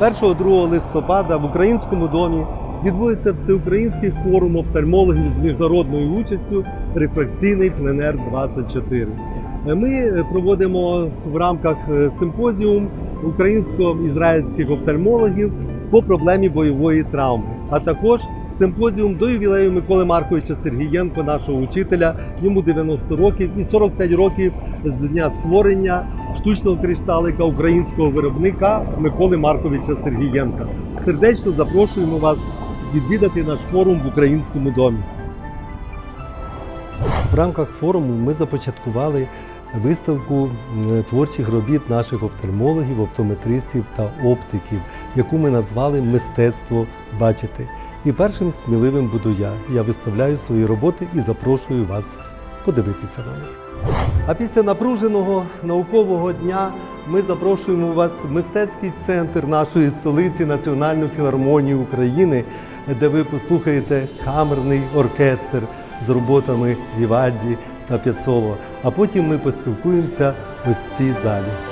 1-2 листопада в українському домі відбудеться всеукраїнський форум офтальмологів з міжнародною участю Рефракційний пленер 24. Ми проводимо в рамках е, симпозіум українсько-ізраїльських офтальмологів по проблемі бойової травми, а також симпозіум до ювілею Миколи Марковича Сергієнко, нашого учителя. Йому 90 років і 45 років з дня створення штучного кришталика українського виробника Миколи Марковича Сергієнка. Сердечно запрошуємо вас відвідати наш форум в українському домі. В рамках форуму ми започаткували виставку творчих робіт наших офтальмологів, оптометристів та оптиків, яку ми назвали Мистецтво бачити. І першим сміливим буду я. Я виставляю свої роботи і запрошую вас подивитися на них. А після напруженого наукового дня ми запрошуємо вас в мистецький центр нашої столиці Національну філармонію України, де ви послухаєте камерний оркестр з роботами Вівальді та П'яцоло. А потім ми поспілкуємося ось в цій залі.